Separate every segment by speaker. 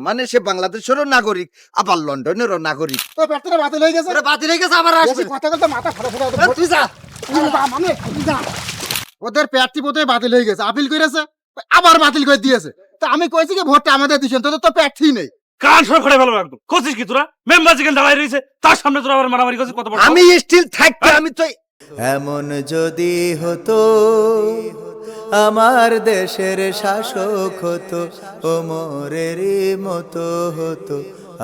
Speaker 1: মানে সে বাংলাদেশেরও নাগরিক আবার লন্ডনেরও নাগরিক।
Speaker 2: তো প্যাটটা বাতিল হয়ে গেছে।
Speaker 1: বাতিল হয়ে গেছে আবার আসবে।
Speaker 2: কথা বলতে মাথা খারাপ হয়ে
Speaker 1: এ, তুই যা।
Speaker 2: মানে যা। ওদের প্যাটটি বোধহয় বাতিল হয়ে গেছে আপিল করেছে আবার বাতিল করে দিয়েছে। তো আমি কইছি কি ভোটটা আমাদের দিছেন তোদের তো প্যাটই নেই।
Speaker 3: কান সর করে ফেলব একদম। করছিস কি তোরা? মেম্বার যেখানে দাঁড়াই রয়েছে তার সামনে তোরা আবার মারামারি করছিস কত বড়
Speaker 1: আমি স্টিল থাকতে আমি তো
Speaker 4: এমন যদি হতো আমার দেশের শাসক হতো ওমরেরই মতো হতো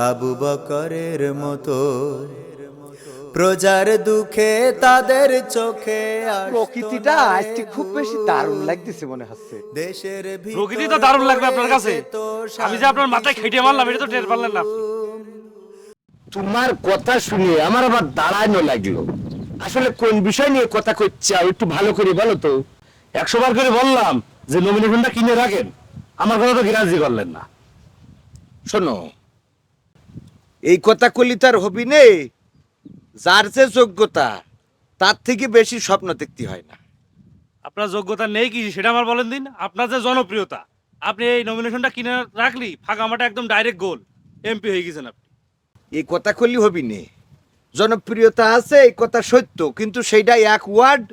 Speaker 4: আবু বকরের মতো। প্রজার দুঃখে তাদের চোখে
Speaker 5: প্রকৃতিটা আজকে খুব বেশি দারুণ লাগতেছে মনে হচ্ছে।
Speaker 4: দেশের
Speaker 3: প্রকৃতি তো দারুণ লাগবে আপনার কাছে। আমি যে আপনার মাথায় খেটে মারলাম এটা তো টের পারলেন না।
Speaker 6: তোমার কথা শুনে আমার আবার দাঁড়ানো লাগল। আসলে কোন বিষয় নিয়ে কথা করছে একটু ভালো করে বলো তো। একশো বার করে বললাম যে নমিনেশনটা কিনে রাখেন। আমার কথা তো গ্রাজি করলেন না।
Speaker 1: শোনো এই কথা কলি তার হবি নে যার যে যোগ্যতা তার থেকে বেশি স্বপ্ন দেখতে হয় না।
Speaker 3: আপনার যোগ্যতা নেই কি? সেটা আমার বলেন দিন। আপনার যে জনপ্রিয়তা আপনি এই নমিনেশনটা কিনে রাখলি ফাঁকা মাঠে একদম ডাইরেক্ট গোল এমপি হয়ে গেছেন আপনি।
Speaker 1: এই কথা কলি হবি নে জনপ্রিয়তা আছে এই কথা সত্য কিন্তু সেইটা এক ওয়ার্ড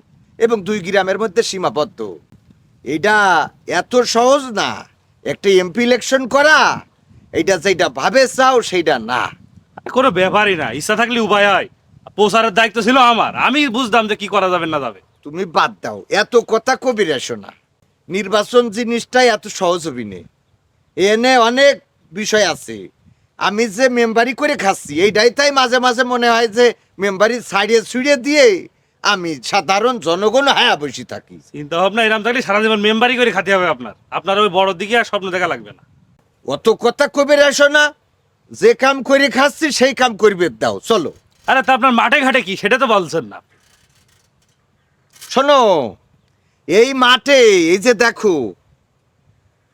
Speaker 1: এবং দুই গ্রামের মধ্যে সীমাবদ্ধ। এটা এত সহজ না। একটা এমপি ইলেকশন করা এইটা যেটা ভাবে চাও সেইটা না।
Speaker 3: কোনো ব্যাপারই না ইচ্ছা থাকলে উপায় হয়। প্রচারের দায়িত্ব ছিল আমার আমি বুঝতাম যে কি করা যাবে না যাবে।
Speaker 1: তুমি বাদ দাও এত কথা কবির এসো না। নির্বাচন জিনিসটাই এত সহজ হবি নে। এনে অনেক বিষয় আছে। আমি যে মেম্বারি করে খাচ্ছি এইটাই তাই মাঝে মাঝে মনে হয় যে মেম্বারি ছাড়িয়ে ছুড়িয়ে দিয়ে আমি সাধারণ জনগণ হায়া বসে থাকি।
Speaker 3: চিন্তা ভাবনা এরকম থাকলে সারা জীবন মেম্বারই করে খাতে হবে আপনার। আপনার ওই বড় দিকে আর স্বপ্ন দেখা লাগবে না।
Speaker 1: অত কথা কবির আসো না যে কাম করে খাচ্ছি সেই কাম করবে দাও চলো।
Speaker 3: আরে তা আপনার মাঠে ঘাটে কি? সেটা তো বলছেন না।
Speaker 1: শোনো এই মাঠে এই যে দেখো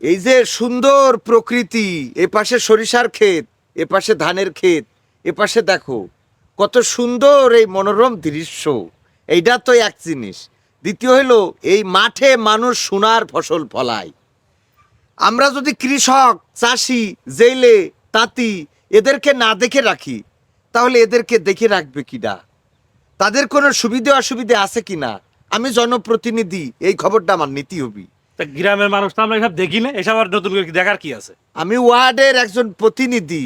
Speaker 1: এই যে সুন্দর প্রকৃতি এ পাশে সরিষার ক্ষেত এ পাশে ধানের ক্ষেত এ পাশে দেখো কত সুন্দর এই মনোরম দৃশ্য। এইটা তো এক জিনিস। দ্বিতীয় হলো এই মাঠে মানুষ সোনার ফসল ফলায়। আমরা যদি কৃষক চাষি জেলে তাঁতি এদেরকে না দেখে রাখি তাহলে এদেরকে দেখে রাখবে কিনা তাদের কোনো সুবিধে অসুবিধে আছে কিনা? আমি জনপ্রতিনিধি এই খবরটা আমার নীতি হবি।
Speaker 3: তা গ্রামের মানুষ তো আমরা এসব দেখি না এসব আর নতুন করে দেখার কি আছে?
Speaker 1: আমি ওয়ার্ডের একজন প্রতিনিধি।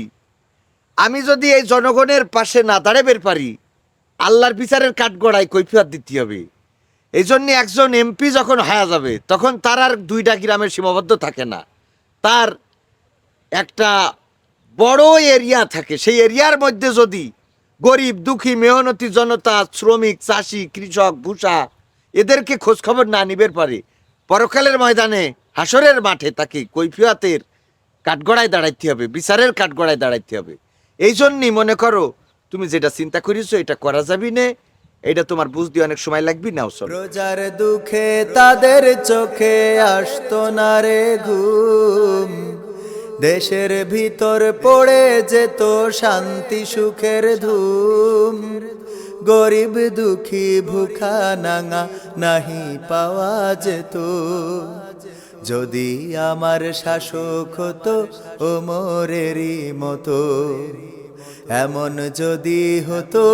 Speaker 1: আমি যদি এই জনগণের পাশে না দাঁড়াবের পারি আল্লাহর বিচারের কাঠগড়ায় কৈফিয়ত দিতে হবে। এই জন্য একজন এমপি যখন হয়ে যাবে, তখন তার আর দুইটা গ্রামের সীমাবদ্ধ থাকে না। তার একটা বড় এরিয়া থাকে। সেই এরিয়ার মধ্যে যদি গরিব, দুঃখী, মেহনতি জনতা, শ্রমিক, চাষি, কৃষক, ভূষা এদেরকে খোঁজখবর না নিবের পারে, পরকালের ময়দানে, হাসরের মাঠে তাকে কৈফিয়াতের কাঠগড়ায় দাঁড়াইতে হবে, বিচারের কাঠগড়ায় দাঁড়াইতে হবে। এই জন্যই মনে করো তুমি যেটা চিন্তা করিছো এটা করা যাবি নে। এটা তোমার বুঝতে অনেক সময় লাগবে, নাও চলো।
Speaker 4: প্রজার দুঃখে তাদের চোখে আসতো না রে ঘুম। দেশের ভিতর পড়ে যেত শান্তি, সুখের ধুম। গরিব দুঃখী ভুখা নাঙা নাহি পাওয়া যেত। যদি আমার শাসক হতো ও মোরেরই মতো। এমন যদি হতো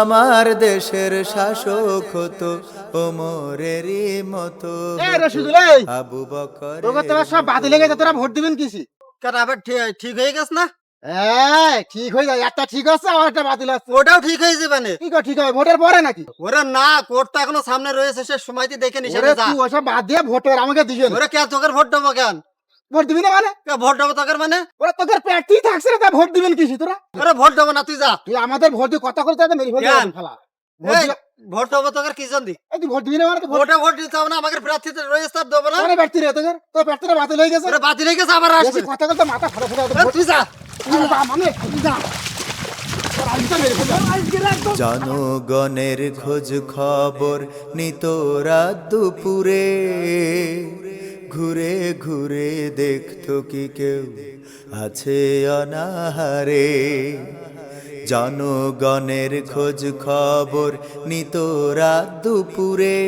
Speaker 4: আমার দেশের শাসক হতো ওমরেরই মতো। আবু বকর
Speaker 2: তোরা সব বাতিল হয়ে গেছে তোরা ভোট দিবেন কিসি?
Speaker 7: আবার ঠিক হয়ে গেছে না?
Speaker 2: ঠিক হয়ে যায় একটা ঠিক আছে আর একটা বাতিল আছে।
Speaker 7: ওটাও ঠিক হয়ে যাবে না।
Speaker 2: কি ঠিক হবে ভোটের পরে নাকি?
Speaker 7: ওরা না কোর্ট তো এখনও সামনে রয়েছে সে সময়তে দেখে
Speaker 2: ওসব বাদ দিয়ে ভোটের আমাকে দিবেন
Speaker 7: ওরা কে তোকে ভোট দেবো কেন?
Speaker 2: ভোট দিবি না মানে?
Speaker 7: কে ভোট দেবো তোকে মানে?
Speaker 2: ওরা তোদের প্যাটই থাকছে না তা ভোট দিবেন কিসি তোরা?
Speaker 7: ওরা ভোট দেবো না তুই যা।
Speaker 2: তুই আমাদের ভোট দিয়ে কথা করতে হবে মেরি ভোট? ফেলা
Speaker 7: দেবো তোকে কি জানি
Speaker 2: এই তুই ভোট দিবি না মানে তো ভোট
Speaker 7: ভোটে দিতে হবে না আমাকে প্রার্থীতে রয়েছে তার দেবো না।
Speaker 2: কোনে প্যাটতি রে তোদের? তোর প্যাটতিটা বাতিল হয়ে গেছে।
Speaker 7: ওরা বাতিল হয়ে গেছে আবার
Speaker 2: কথা বলতে মাথা খারাপ হয়ে যাবে।
Speaker 7: তুই যা।
Speaker 2: মানে তুই যা। আজকে মেরে ফেলব।
Speaker 4: জনগণের খোঁজ খবর নিত রাত দুপুরে। ঘুরে ঘুরে দেখতো কি কেউ? আছে অনাহারে। জনগণের খোঁজ খবর নিত রাত দুপুরে।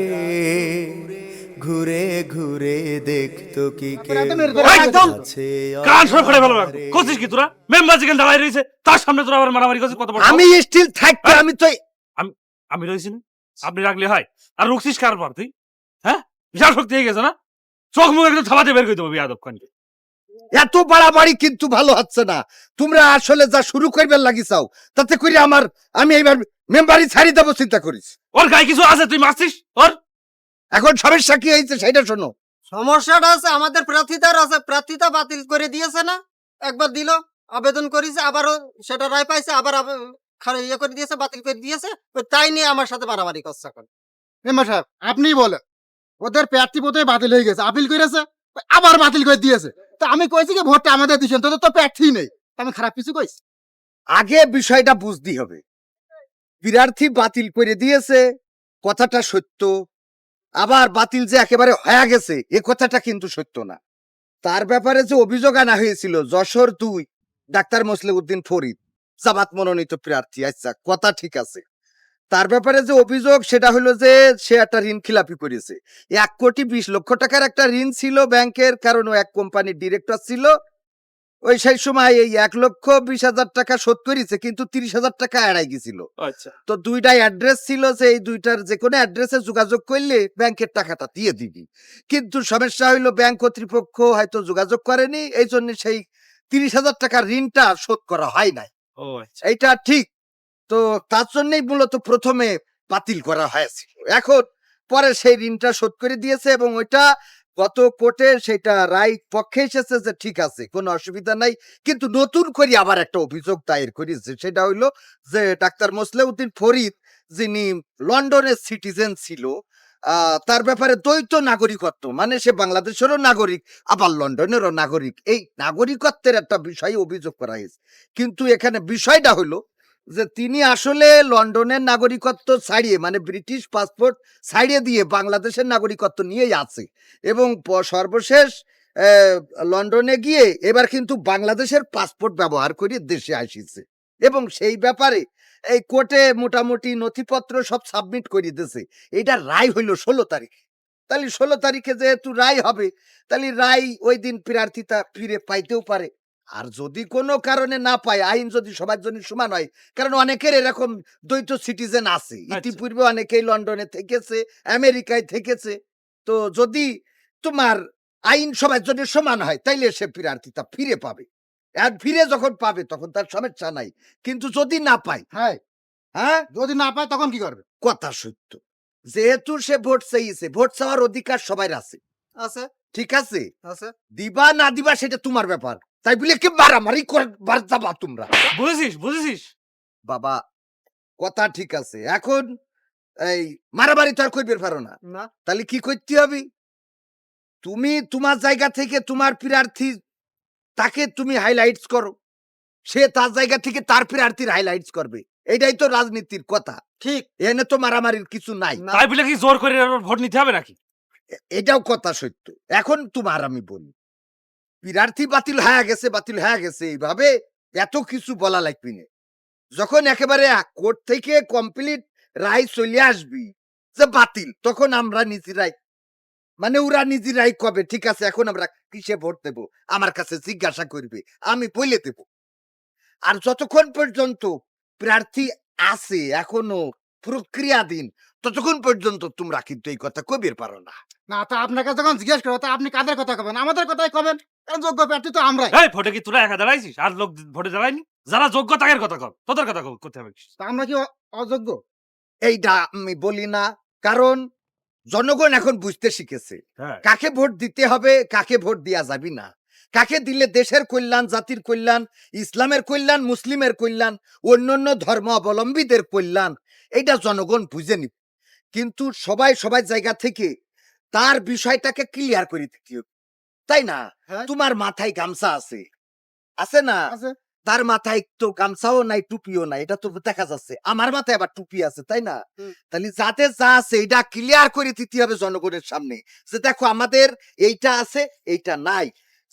Speaker 4: ঘুরে ঘুরে দেখতো কি আছে
Speaker 3: কান সরে ফেলে ফেলো করছিস কি তোরা? মেম্বার যেখানে দাঁড়ায় রয়েছে তার সামনে তোরা আবার মারামারি করছিস কত বড়
Speaker 1: আমি স্টিল থাকতে আমি তো
Speaker 3: আমি রয়েছি না। আপনি রাখলে হয়। আর রুখছিস কার পর তুই? হ্যাঁ? বিশাল শক্তি হয়ে গেছে না? চোখ মুখ একদম থাবাতে বের করে দেবো বিয়াদব খানকে
Speaker 1: এত বাড়াবাড়ি কিন্তু ভালো হচ্ছে না। তোমরা আসলে যা শুরু করবে লাগিছাও তাতে করে আমার আমি এইবার মেম্বারই ছাড়ি দেবো চিন্তা করিস।
Speaker 3: ওর গায়ে কিছু আছে তুই মারছিস? ওর?
Speaker 1: এখন সমস্যা কি হয়েছে সেটা শোনো।
Speaker 7: সমস্যাটা আছে আমাদের প্রার্থিতার আছে প্রার্থিতা বাতিল করে দিয়েছে না? একবার দিল আবেদন করেছে আবারও সেটা রায় পাইছে আবার ইয়ে করে দিয়েছে বাতিল করে দিয়েছে তাই নিয়ে আমার সাথে বাড়াবাড়ি করছে এখন।
Speaker 2: মেম্বার সাহেব আপনিই বলেন। ওদের প্রার্থী বোধহয় বাতিল হয়ে গেছে, আপিল করেছে, আবার বাতিল করে দিয়েছে। তো আমি কইছি কি, ভোটটা আমাদের দিছেন, তোদের তো প্রার্থী নেই। আমি খারাপ কিছু কইছি?
Speaker 1: আগে বিষয়টা বুঝতে হবে। প্রার্থী বাতিল করে দিয়েছে, কথাটা সত্য। আবার বাতিল যে একেবারে হয়ে গেছে, এ কথাটা কিন্তু সত্য না। তার ব্যাপারে যে অভিযোগ আনা হয়েছিল, যশোর দুই, ডাক্তার উদ্দিন ফরিদ, জামাত মনোনীত প্রার্থী আচ্ছা কথা ঠিক আছে। তার ব্যাপারে যে অভিযোগ সেটা হলো যে সে একটা ঋণ খিলাপি করেছে। এক কোটি বিশ লক্ষ টাকার একটা ঋণ ছিল ব্যাংকের কারণ এক কোম্পানির ডিরেক্টর ছিল। ওই সেই সময় এই এক লক্ষ বিশ হাজার টাকা শোধ করেছে কিন্তু তিরিশ হাজার টাকা এড়াই গেছিল।
Speaker 3: আচ্ছা।
Speaker 1: তো দুইটাই অ্যাড্রেস ছিল যে এই দুইটার যে কোনো অ্যাড্রেসে যোগাযোগ করলে ব্যাংকের টাকাটা দিয়ে দিবি। কিন্তু সমস্যা হইল ব্যাংক কর্তৃপক্ষ হয়তো যোগাযোগ করেনি এই জন্য সেই তিরিশ হাজার টাকার ঋণটা শোধ করা হয় নাই।
Speaker 3: আচ্ছা।
Speaker 1: এইটা ঠিক তো তার জন্যই মূলত প্রথমে বাতিল করা হয়েছিল। এখন পরে সেই ঋণটা শোধ করে দিয়েছে এবং ওইটা গত কোর্টে সেটা রায় পক্ষে এসেছে যে ঠিক আছে, কোনো অসুবিধা নাই। কিন্তু নতুন করে আবার একটা অভিযোগ দায়ের করেছে। সেটা হইল যে ডাক্তার মোসলেউদ্দিন ফরিদ, যিনি লন্ডনের সিটিজেন ছিল তার ব্যাপারে দ্বৈত নাগরিকত্ব মানে সে বাংলাদেশেরও নাগরিক, আবার লন্ডনেরও নাগরিক। এই নাগরিকত্বের একটা বিষয় অভিযোগ করা হয়েছে। কিন্তু এখানে বিষয়টা হলো যে তিনি আসলে লন্ডনের নাগরিকত্ব ছাড়িয়ে মানে ব্রিটিশ পাসপোর্ট ছাড়িয়ে দিয়ে বাংলাদেশের নাগরিকত্ব নিয়েই আছে এবং সর্বশেষ লন্ডনে গিয়ে এবার কিন্তু বাংলাদেশের পাসপোর্ট ব্যবহার করে দেশে আসিছে এবং সেই ব্যাপারে এই কোর্টে মোটামুটি নথিপত্র সব সাবমিট করে দিয়েছে এটা রায় হইল ষোলো তারিখে। তাহলে ষোলো তারিখে যেহেতু রায় হবে, তাহলে রায় ওই দিন প্রার্থিতা ফিরে পাইতেও পারে। আর যদি কোনো কারণে না পায় আইন যদি সবার জন্য সমান হয় কারণ অনেকের এরকম দ্বৈত সিটিজেন আছে। ইতিপূর্বে অনেকেই লন্ডনে থেকেছে আমেরিকায় থেকেছে। তো যদি তোমার আইন সবার জন্য সমান হয় তাইলে সে প্রার্থিতা ফিরে পাবে। আর ফিরে যখন পাবে তখন তার সমস্যা নাই। কিন্তু যদি না পায়
Speaker 2: হ্যাঁ।
Speaker 1: হ্যাঁ?
Speaker 2: যদি না পায় তখন কি করবে?
Speaker 1: কথা সত্য। যেহেতু সে ভোট চাইছে ভোট চাওয়ার অধিকার সবার আছে।
Speaker 7: আছে।
Speaker 1: ঠিক আছে?
Speaker 7: আছে।
Speaker 1: দিবা না দিবা সেটা তোমার ব্যাপার। তাই বলে কি মারামারি করবার যাবা তোমরা?
Speaker 3: বুঝেছিস বুঝেছিস?
Speaker 1: বাবা কথা ঠিক আছে। এখন এই মারামারি তো আর করবে পারো না।
Speaker 7: না।
Speaker 1: তাহলে কি করতে হবে? তুমি তোমার জায়গা থেকে তোমার প্রার্থী তাকে তুমি হাইলাইটস করো। সে তার জায়গা থেকে তার প্রার্থীর হাইলাইটস করবে। এটাই তো রাজনীতির কথা।
Speaker 7: ঠিক।
Speaker 1: এনে তো মারামারির কিছু নাই।
Speaker 3: তাই বলে কি জোর করে ভোট নিতে হবে নাকি?
Speaker 1: এটাও কথা সত্য। এখন তোমার আমি বলি। প্রার্থী বাতিল হয়ে গেছে, বাতিল হয়ে গেছে। এইভাবে এত কিছু বলা লাগবে না। যখন একেবারে কোর্ট থেকে কমপ্লিট রায় চলে আসবি যে বাতিল, তখন আমরা নিজেরাই মানে ওরা নিজেরাই কবে, ঠিক আছে, এখন আমরা কিসে ভোট দেব? আমার কাছে জিজ্ঞাসা করবে, আমি বলে দেব। আর যতক্ষণ পর্যন্ত প্রার্থী আছে এখনও প্রক্রিয়াধীন, ততক্ষণ পর্যন্ত তোমরা কিন্তু এই কথা কবির পারো না।
Speaker 2: না, তা আপনাকে যখন জিজ্ঞেস করো তা আপনি কাদের কথা কবেন? আমাদের কথাই কবেন? যোগ্য প্রার্থী তো আমরাই।
Speaker 3: এই ভোটে কি তোরা একা দাঁড়াইছিস? আর লোক ভোটে দাঁড়ায়নি? যারা যোগ্য তাদের কথা কর তোদের কথা করতে হবে
Speaker 2: তা আমরা কি অযোগ্য?
Speaker 1: এইটা আমি বলি না কারণ জনগণ এখন বুঝতে শিখেছে।
Speaker 3: হ্যাঁ।
Speaker 1: কাকে ভোট দিতে হবে কাকে ভোট দেওয়া যাবে না। কাকে দিলে দেশের কল্যাণ জাতির কল্যাণ ইসলামের কল্যাণ মুসলিমের কল্যাণ অন্যান্য ধর্ম অবলম্বীদের কল্যাণ এটা জনগণ বুঝে নিবে। কিন্তু সবাই সবাই জায়গা থেকে তার বিষয়টাকে ক্লিয়ার করে দিতে হবে। তাই না?
Speaker 2: হ্যাঁ।
Speaker 1: তোমার মাথায় গামছা আছে। আছে না? তার মাথায় তো গামছাও নাই টুপিও নাই এটা তো দেখা যাচ্ছে। আমার মাথায় আবার টুপি আছে তাই না? তাহলে যাতে যা আছে এটা ক্লিয়ার করে দিতে হবে জনগণের সামনে। যে দেখো আমাদের এইটা আছে এইটা নাই।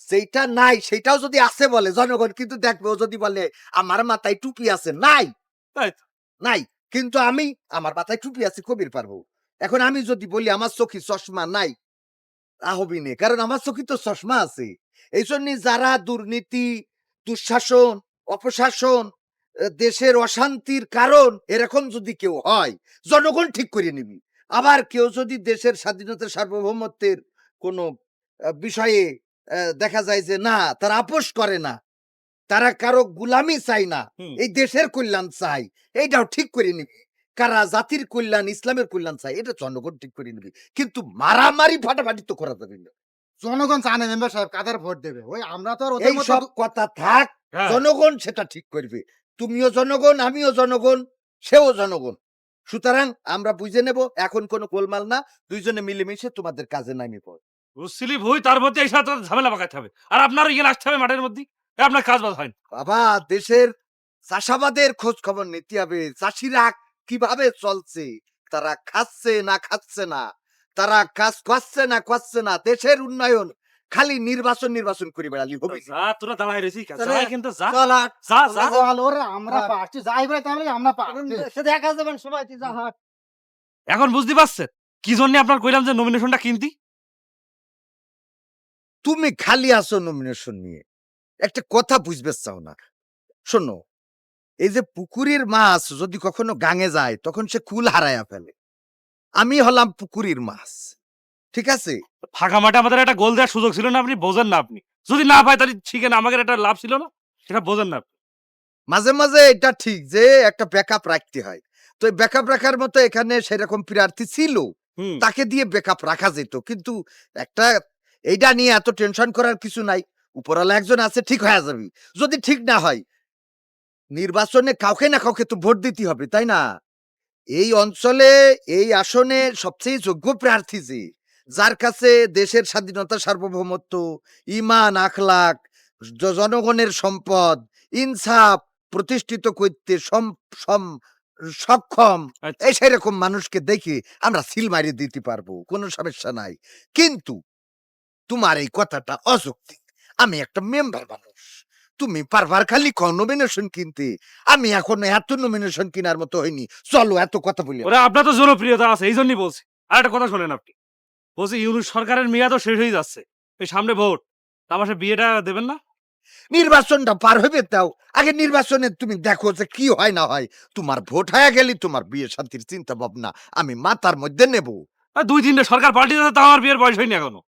Speaker 1: সেইটা নাই সেটাও যদি আছে বলে জনগণ কিন্তু দেখবে ও যদি বলে আমার মাথায় টুপি আছে নাই। নাই। কিন্তু আমি আমার মাথায় টুপি আছে কবির পারব। এখন আমি যদি বলি আমার চোখে চশমা নাই হবি নে কারণ আমার চোখে তো চশমা আছে। এই জন্য যারা দুর্নীতি দুঃশাসন অপশাসন দেশের অশান্তির কারণ এরকম যদি কেউ হয় জনগণ ঠিক করে নিবি। আবার কেউ যদি দেশের স্বাধীনতা সার্বভৌমত্বের কোনো বিষয়ে দেখা যায় যে না তারা আপোষ করে না তারা কারও গুলামি চাই না এই দেশের কল্যাণ চাই এইটাও ঠিক করে নিবি। কারা জাতির কল্যাণ ইসলামের কল্যাণ চাই এটা জনগণ ঠিক করে নিবি। কিন্তু মারামারি ফাটাফাটি তো করা যাবে না।
Speaker 2: জনগণ জানে মেম্বার সাহেব কাদের ভোট দেবে? ওই আমরা তো আর ওদের
Speaker 1: এই
Speaker 2: মতো
Speaker 1: সব কথা থাক
Speaker 3: হ্যাঁ।
Speaker 1: জনগণ সেটা ঠিক করবে। তুমিও জনগণ আমিও জনগণ সেও জনগণ। সুতরাং আমরা বুঝে নেব এখন কোনো গোলমাল না দুইজনে মিলেমিশে তোমাদের কাজে নামি পড়।
Speaker 3: বুঝছিলি ভুই তার মধ্যে এই সাথে ঝামেলা পাকাতে হবে। আর আপনার ইয়ে আসতে হবে মাঠের মধ্যে এ আপনার কাজ বাজ হয় না।
Speaker 1: বাবা দেশের চাষাবাদের খোঁজ খবর নিতে হবে চাষিরা কীভাবে চলছে? তারা খাচ্ছে না খাচ্ছে না? তারা কাজ করছে না করছে না? দেশের উন্নয়ন খালি নির্বাচন নির্বাচন করে বেড়ালি হবে
Speaker 3: যা তোরা
Speaker 7: তাহলে-
Speaker 3: যা কিন্তু যা। যা যা।
Speaker 2: আমরা
Speaker 7: হ্যাঁ।
Speaker 2: যাই ভাই তাহলে আমরা
Speaker 7: সে দেখা যাবেন সময় তুই যা। হাট
Speaker 3: এখন বুঝতে পারছেন কি জন্য আপনার কইলাম যে নমিনেশনটা কিনতি
Speaker 1: তুমি খালি আসো নমিনেশন নিয়ে। একটা কথা বুঝবে চাও না। শোনো এই যে পুকুরের মাছ যদি কখনো গাঙে যায় তখন সে কুল হারায়া ফেলে। আমি হলাম পুকুরের মাছ ঠিক আছে?
Speaker 3: ফাঁকা মাঠে আমাদের একটা গোল দেওয়ার সুযোগ ছিল না আপনি? বোঝেন না আপনি। যদি না পাই তাহলে ঠিক না আমাদের একটা লাভ ছিল না? সেটা বোঝেন না
Speaker 1: মাঝে মাঝে এটা ঠিক যে একটা ব্যাকআপ রাখতে হয়। তো এই ব্যাকআপ রাখার মতো এখানে সেরকম প্রার্থী ছিল। তাকে দিয়ে ব্যাকআপ রাখা যেত। কিন্তু একটা এইটা নিয়ে এত টেনশন করার কিছু নাই। উপরালা একজন আছে ঠিক হয়ে যাবে। যদি ঠিক না হয় নির্বাচনে কাউকে না কাউকে তো ভোট দিতে হবে তাই না? এই অঞ্চলে এই আসনে সবচেয়ে যোগ্য প্রার্থী যে যার কাছে দেশের স্বাধীনতা সার্বভৌমত্ব ইমান আখলাক জনগণের সম্পদ ইনসাফ প্রতিষ্ঠিত করতে সক্ষম
Speaker 3: আচ্ছা।
Speaker 1: এই সেরকম মানুষকে দেখে আমরা সিল মারিয়ে দিতে পারব কোনো সমস্যা নাই। কিন্তু তোমার এই কথাটা অযৌক্তিক। আমি একটা মেম্বার মানুষ। তুমি পারবার খালি নমিনেশন কিনতে? আমি এখন এত নমিনেশন কেনার মতো হয়নি চলো এত কথা বলি।
Speaker 3: ওরা আপনার তো জনপ্রিয়তা আছে এই জন্যই বলছি। আর একটা কথা শোনেন আপনি। বলছি ইউনুস সরকারের মেয়াদও শেষ হয়ে যাচ্ছে। এই সামনে ভোট। তা আমার সে বিয়েটা দেবেন না?
Speaker 1: নির্বাচনটা পার হবে তাও। আগে নির্বাচনে তুমি দেখো যে কি হয় না হয়। তোমার ভোট হয়ে গেলি তোমার বিয়ে শান্তির চিন্তা ভাবনা আমি মাথার মধ্যে নেব।
Speaker 3: দুই তিনটে সরকার পাল্টে যাচ্ছে তা আমার বিয়ের বয়স হয়নি এখনও।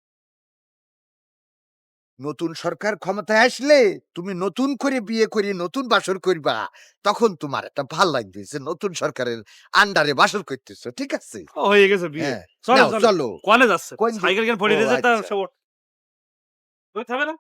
Speaker 1: নতুন সরকার ক্ষমতায় আসলে তুমি নতুন করে বিয়ে করে নতুন বাসর করবা তখন তোমার একটা ভালো লাগবে যে নতুন সরকারের আন্ডারে বাসর করতেছো ঠিক আছে?
Speaker 3: হয়ে গেছে বিয়ে।
Speaker 1: হ্যাঁ।
Speaker 3: চলো
Speaker 1: নাও,
Speaker 3: চলো।
Speaker 1: চলো।
Speaker 3: কনে যাচ্ছে
Speaker 1: কোন দিকে?
Speaker 3: সাইকেল কেন পড়ে
Speaker 1: ও,
Speaker 3: রয়েছে তা
Speaker 1: আচ্ছা।
Speaker 3: সব হবে না?